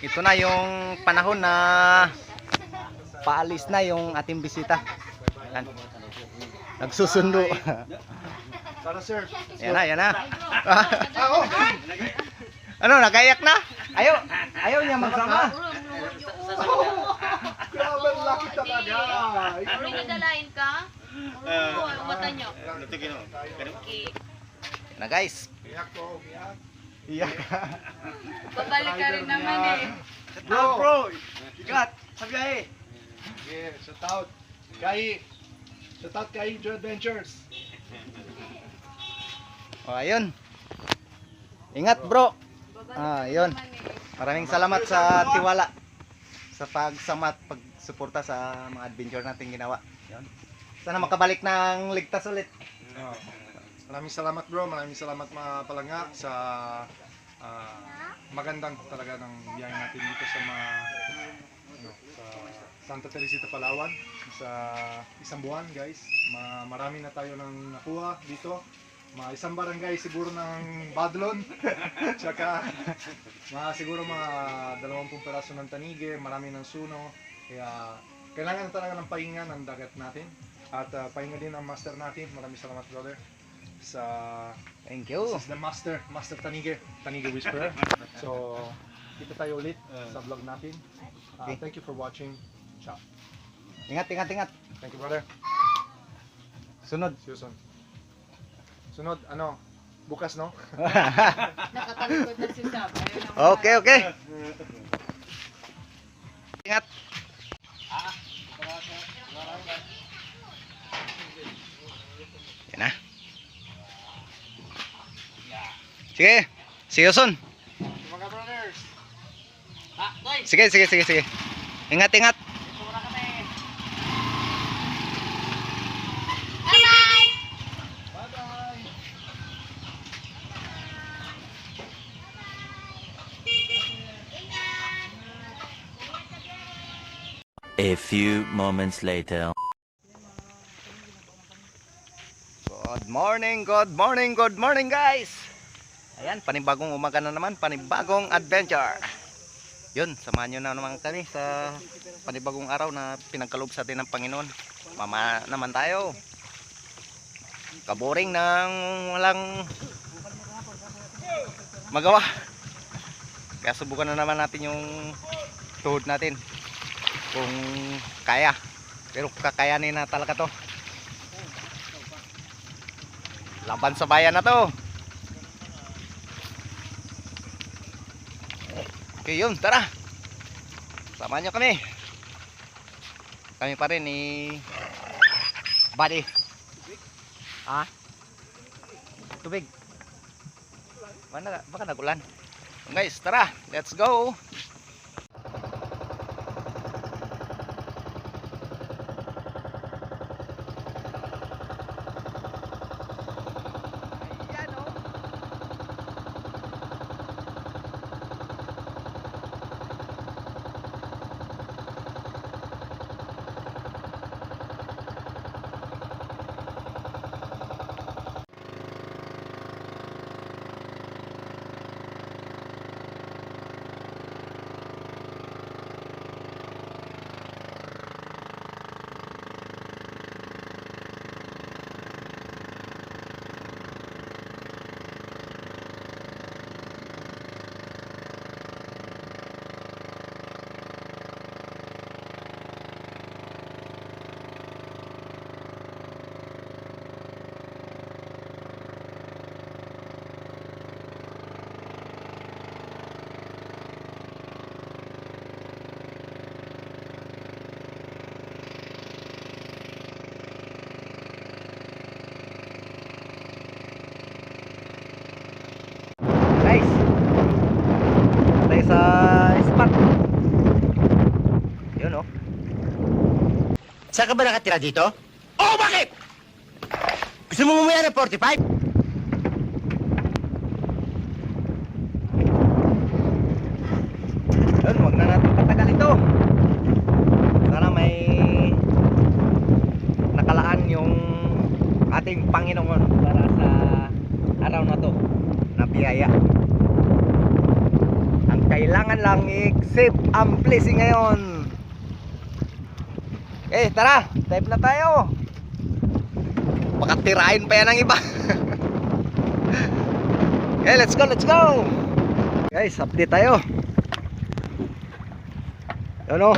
ito na yung panahon na paalis na yung ating bisita. Yan. Nagsusundo. Sana sir. yan na, yan na. ano, nagayak na? Ayaw, ayaw niya magsama. Grabe laki talaga. May nadalain ka? Oo, ang mata niyo. Okay. Yan na guys. Iyak ko, iyak. Iyak. Babalik ka rin naman eh. Bro, bro. Ikat. Sabi ay. Yeah, shout out. Kay, shout out kay Joe Adventures. O, ayun. Ingat bro. Ah, yun. Maraming salamat sa tiwala sa pagsamat, pagsuporta sa mga adventure natin ginawa. Yun. Sana makabalik ng ligtas ulit. Oh. Maraming salamat bro, maraming salamat mga palanga sa ah, magandang talaga ng biyahe natin dito sa mga ano, sa Santa Teresita Palawan sa isang buwan guys. Ma marami na tayo nang nakuha dito. Mga isang barangay siguro ng Badlon. Tsaka mga siguro mga 20 peraso ng tanige, marami ng suno. Kaya kailangan talaga ng pahinga ng dagat natin. At ah, pahinga din ang master natin. Maraming salamat brother sa Thank you. This is the master, Master Tanige, Tanige Whisperer. So, kita tayo ulit sa vlog natin. Uh, Okay. Thank you for watching. Ciao. Ingat, ingat, ingat. Thank you, brother. Sunod. See you soon. Sunod, ano, bukas, no? Nakatalikod na si Sam. Okay, okay. Ingat. Yan na. Sige. See you soon. Mga brothers, Sige, sige, sige, sige. Ingat, ingat. bye-bye! A few moments later. Good morning, good morning, good morning guys. Ayan, panibagong umaga na naman, panibagong adventure. Yun, samahan nyo na naman kami sa panibagong araw na pinagkalob sa atin ng Panginoon. Mama naman tayo. Kaboring ng walang magawa. Kaya subukan na naman natin yung tuhod natin. Kung kaya. Pero kakayanin na talaga to. Laban sa bayan na to. Okay yun, tara. Samahan nyo kami. Kami pa rin ni Buddy. Ha? Tubig. Baka, baka nagulan. Guys, tara. Let's go. guys tayo sa spot yun oh saan ka ba nakatira dito? oh bakit? gusto mo mamaya ng 45? yun wag na natin patagal ito sana may nakalaan yung ating Panginoon para sa araw na to na biyaya. Ang kailangan lang i-save ang blessing ngayon. Eh, tara, type na tayo. Baka tirahin pa yan ng iba. okay, let's go, let's go. Guys, update tayo. Ano?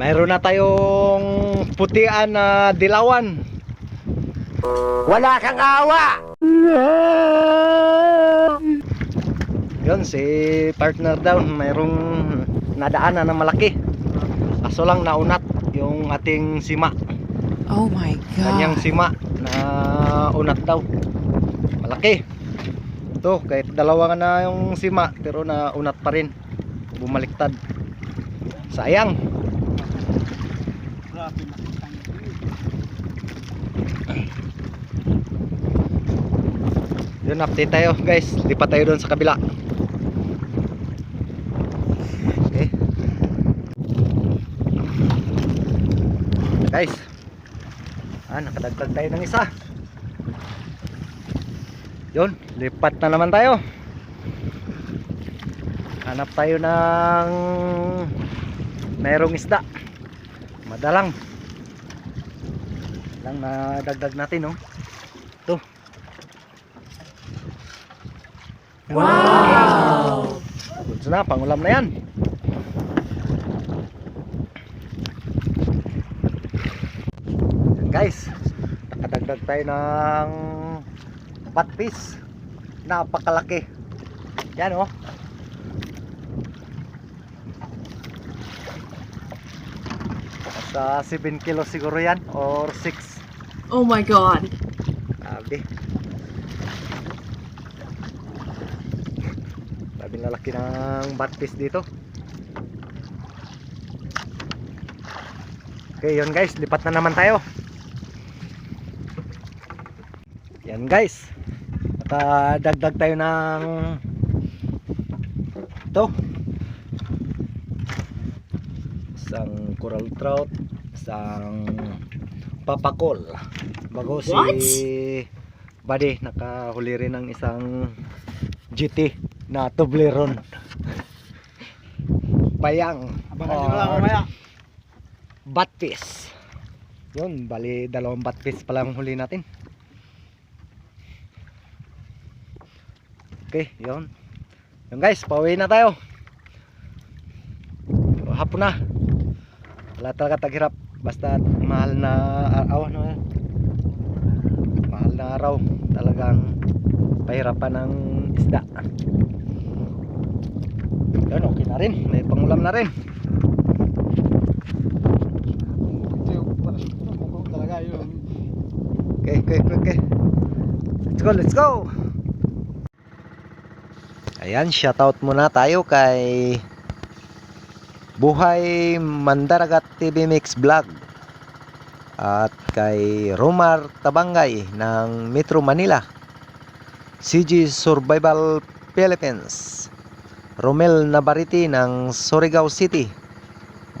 Mayroon na tayong putian na dilawan. Wala kang awa! Yun, si partner daw, mayroong nadaanan na malaki. Kaso lang naunat yung ating sima. Oh my Kanyang god. sima na unat daw. Malaki. Ito, kahit dalawa na yung sima, pero na unat pa rin. Bumaliktad. Sayang. Yun, update tayo guys. Lipat tayo doon sa kabila. Guys. Ah, nakadagdag tayo ng isa. Yun, lipat na naman tayo. Hanap tayo ng merong isda. Madalang. Lang na dagdag natin, no? Ito. Wow! Goods na, pangulam na. Yan guys, nakadagdag tayo ng patpis. Napakalaki. Yan oh. Sa 7 kilo siguro yan or 6. Oh my god. Sabi. Sabi na laki ng batfish dito. Okay, yun guys, lipat na naman tayo. Yan guys. At ah, dagdag tayo ng ito. Isang coral trout, isang papakol. Bago What? si Buddy nakahuli rin ng isang GT na Toblerone. Bayang. Mamaya. Batfish. Yun, bali dalawang batfish pa lang huli natin. Okay, yun. Yun guys, pauwi na tayo. Hapon na. Wala talaga taghirap. Basta mahal na araw. Ano, yan? mahal na araw. Talagang pahirapan ng isda. Yun, okay na rin. May pangulam na rin. Okay, okay, okay. Let's go, let's go. Ayan, shoutout muna tayo kay Buhay Mandaragat TV Mix Vlog at kay Romar Tabangay ng Metro Manila CG Survival Philippines Romel Nabariti ng Surigao City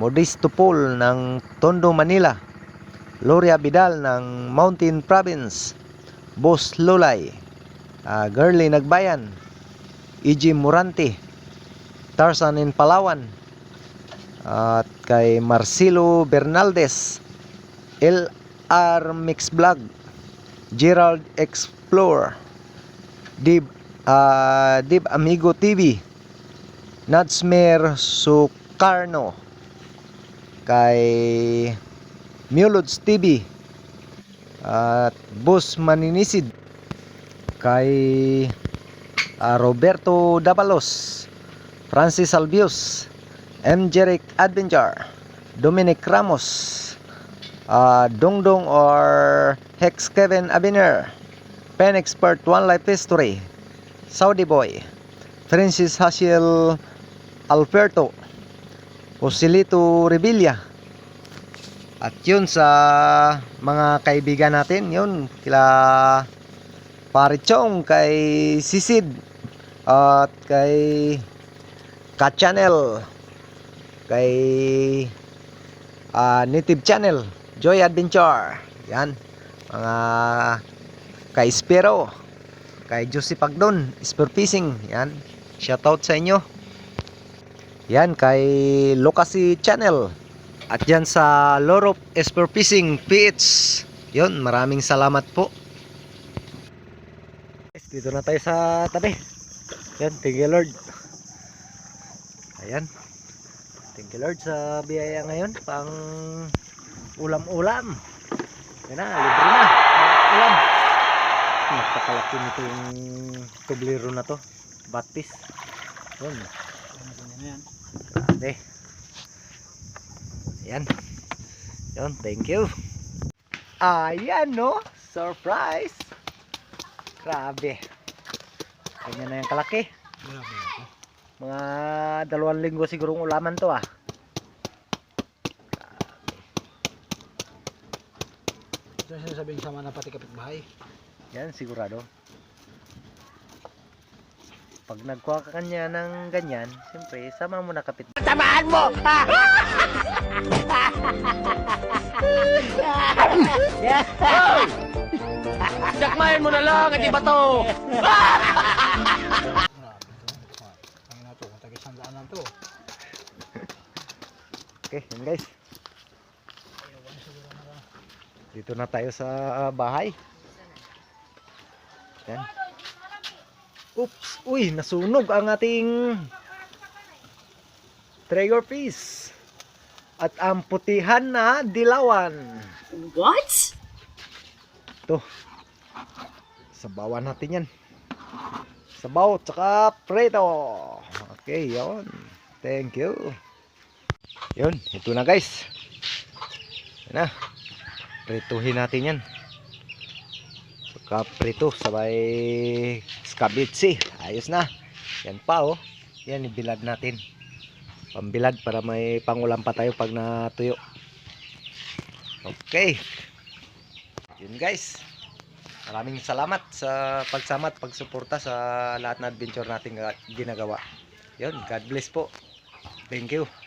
Modesto Paul ng Tondo Manila Gloria Vidal ng Mountain Province Boss Lulay uh, Girly Nagbayan E.G. Morante Tarzan in Palawan at kay Marcelo Bernaldez LR Mix Vlog Gerald Explorer Dib ah, Dib Amigo TV Nadsmer Sukarno kay Mulods TV at Boss Maninisid kay Roberto Dabalos Francis Albius M. Jeric Adventure Dominic Ramos ah, Dongdong or Hex Kevin Abiner Pen Expert One Life History Saudi Boy Francis Hasiel Alberto Joselito Revilla At yun sa mga kaibigan natin, yun, kila Parichong, kay Sisid, at kay Ka-Channel, kay ah, Native Channel, Joy Adventure, yan, mga kay Spiro, kay Josie Pagdon, Spear Fishing, yan, shoutout sa inyo. Yan, kay Lucasi Channel, at yan sa Lorop Esper Fishing PH. Yun, maraming salamat po. Dito na tayo sa tabi. Yan, thank you Lord. Ayan. Thank you Lord sa biyaya ngayon. Pang ulam-ulam. Yan na, libre na. Ulam. Napakalaki nitong tublero na to. Batis. Yun. Grabe. Ayan. Yun, thank you. Ayan, no? Surprise! Grabe. Ganyan na yung kalaki. Mga dalawang linggo sigurong ulaman to ah. Ito yung sinasabing sama na pati kapitbahay. Yan, sigurado. Pag nagkuha ka kanya ng ganyan, siyempre, sama mo na kapit. Tamaan mo! Ha? Dakmayan mo na lang, hindi ba to? Ang na to, kung tagisang daanan to. Okay, yan guys. Dito na tayo sa ah, bahay. Yan. Oops! Uy, nasunog ang ating Traeger piece. At ang putihan na dilawan. What? Ito. Sabawan natin yan. Sabaw, tsaka preto. Okay, yon. Thank you. Yun, ito na guys. Yan na. Prituhin natin yan. Saka prito, sabay skabitsi. Ayos na. Yan pa oh. Yan, ibilad natin. Pambilad para may pangulam pa tayo pag natuyo. Okay. Yun guys. Maraming salamat sa pagsama at pagsuporta sa lahat na adventure natin ga- ginagawa. Yun, God bless po. Thank you.